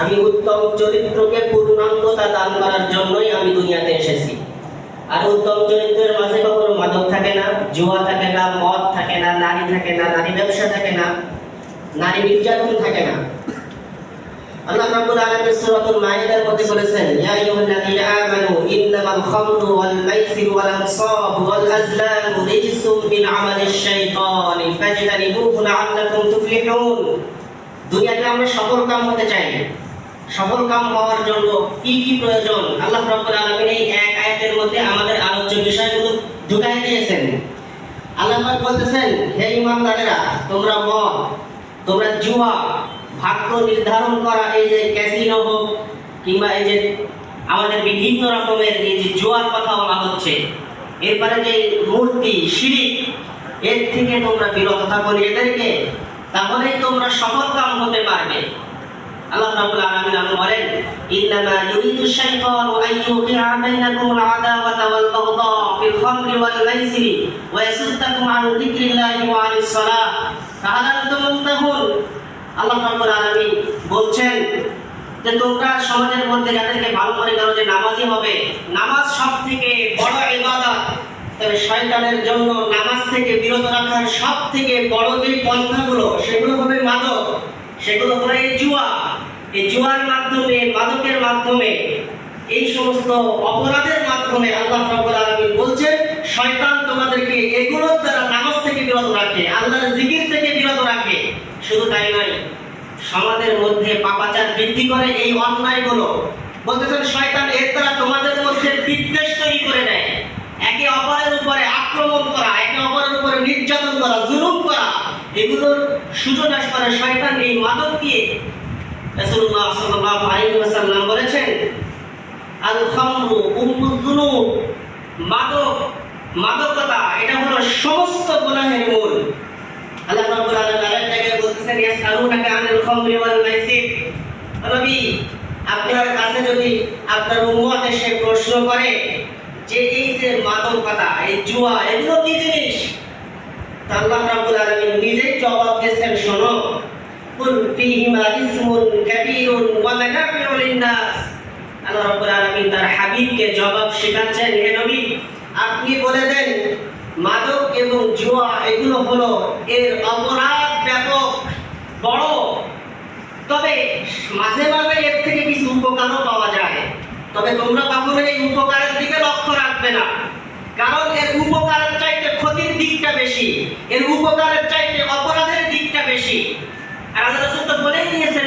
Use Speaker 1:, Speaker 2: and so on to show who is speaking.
Speaker 1: আমি উত্তম চরিত্রকে পূর্ণাঙ্গতা দান করার জন্যই আমি দুনিয়াতে এসেছি। আর উত্তম চরিত্রের মাঝে কখনো মাদক থাকে না, জুয়া থাকে না, মদ থাকে না, নারী থাকে না, নারী ব্যবসা থাকে না, নারী নির্যাতন থাকে না। আল্লাহ দুনিয়াতে আমরা সফল কাম হতে চাই। সফল কাম হওয়ার জন্য কি কি প্রয়োজন? আল্লাহ রাব্বুল আলামিন এই এক আয়াতের মধ্যে আমাদের আলোচ্য বিষয়গুলো ঢুকাই দিয়েছেন। আল্লাহ পাক বলতেছেন, হে ইমানদারেরা তোমরা মদ, তোমরা জুয়া, ভাগ্য নির্ধারণ করা, এই যে ক্যাসিনো হোক কিংবা এই যে আমাদের বিভিন্ন রকমের এই যে জুয়ার কথা বলা হচ্ছে, এরপরে যে মূর্তি, শিরিক, এর থেকে তোমরা বিরত থাকো, এদেরকে তাহলেই তোমরা সফল কাম হতে পারবে। আল্লাহ রাব্বুল আলামিন বলেন, ইন্নামা ইউরিদু শাইতানু আন ইউকিআ বাইনাকুম আল-আদাওয়াতা ওয়াল বাগদা ফিল খামরি ওয়াল ওয়া আন যিকরিল্লাহি ওয়া আনিস সালাহ। মুনতাহুন আল্লাহ রাব্বুল আলামিন বলছেন যে, তোমরা সমাজের মধ্যে যাদেরকে ভালো মনে করো যে নামাজি হবে, নামাজ সবথেকে বড় ইবাদত। তবে শয়তানের জন্য নামাজ থেকে বিরত রাখার সব থেকে বড় যে পন্থাগুলো, সেগুলো হবে মাদক। সেগুলো হলো এই জুয়া। এই জুয়ার মাধ্যমে, মাদকের মাধ্যমে, এই সমস্ত অপরাধের মাধ্যমে আল্লাহ রাব্বুল আলামিন বলছেন, শয়তান তোমাদেরকে এগুলোর দ্বারা নামাজ থেকে বিরত রাখে, আল্লাহর জিকির থেকে বিরত রাখে। শুধু তাই নয়, সমাজের মধ্যে পাপাচার বৃদ্ধি করে এই অন্যায়গুলো। বলতেছেন, শয়তান এর দ্বারা তোমাদের মধ্যে বিদ্বেষ তৈরি করে দেয়। একে অপরের উপরে আক্রমণ করা একে অপরের উপরে নির্যাতন করা, জুলুম করা, এগুলোর সুযোগাস করে শয়তান এই মাদক দিয়ে রাসূলুল্লাহ সাল্লাল্লাহু আলাইহি ওয়াসাল্লাম বলেছেন আল খামরু মাদক, মাদকতা, এটা হলো সমস্ত গুনাহের মূল। আল্লাহ রাব্বুল আলামিন আরেক জায়গায় বলতেছেন আনিল খামরি ওয়াল মাইসির আপনার কাছে যদি আপনার উম্মত এসে প্রশ্ন করে যে এই যে মাদকতা, এই জুয়া, এগুলো কি জিনিস? আল্লাহ নিজেই জবাব শোনো। আল্লাহ জবাব শেখাচ্ছেন আপনি বলে দেন, মাদক এবং জুয়া এগুলো হলো এর অপরাধ ব্যাপক, বড়। তবে মাঝে মাঝে এর থেকে কিছু উপকারও পাওয়া যায়। তবে তোমরা কখনো এই উপকারের দিকে লক্ষ্য রাখবে না। কারণ এর উপকারের চাইতে ক্ষতির দিকটা বেশি এর উপকারের চাইতে অপরাধের দিকটা বেশি। আর আল্লাহ রাসূল তো বলেই দিয়েছেন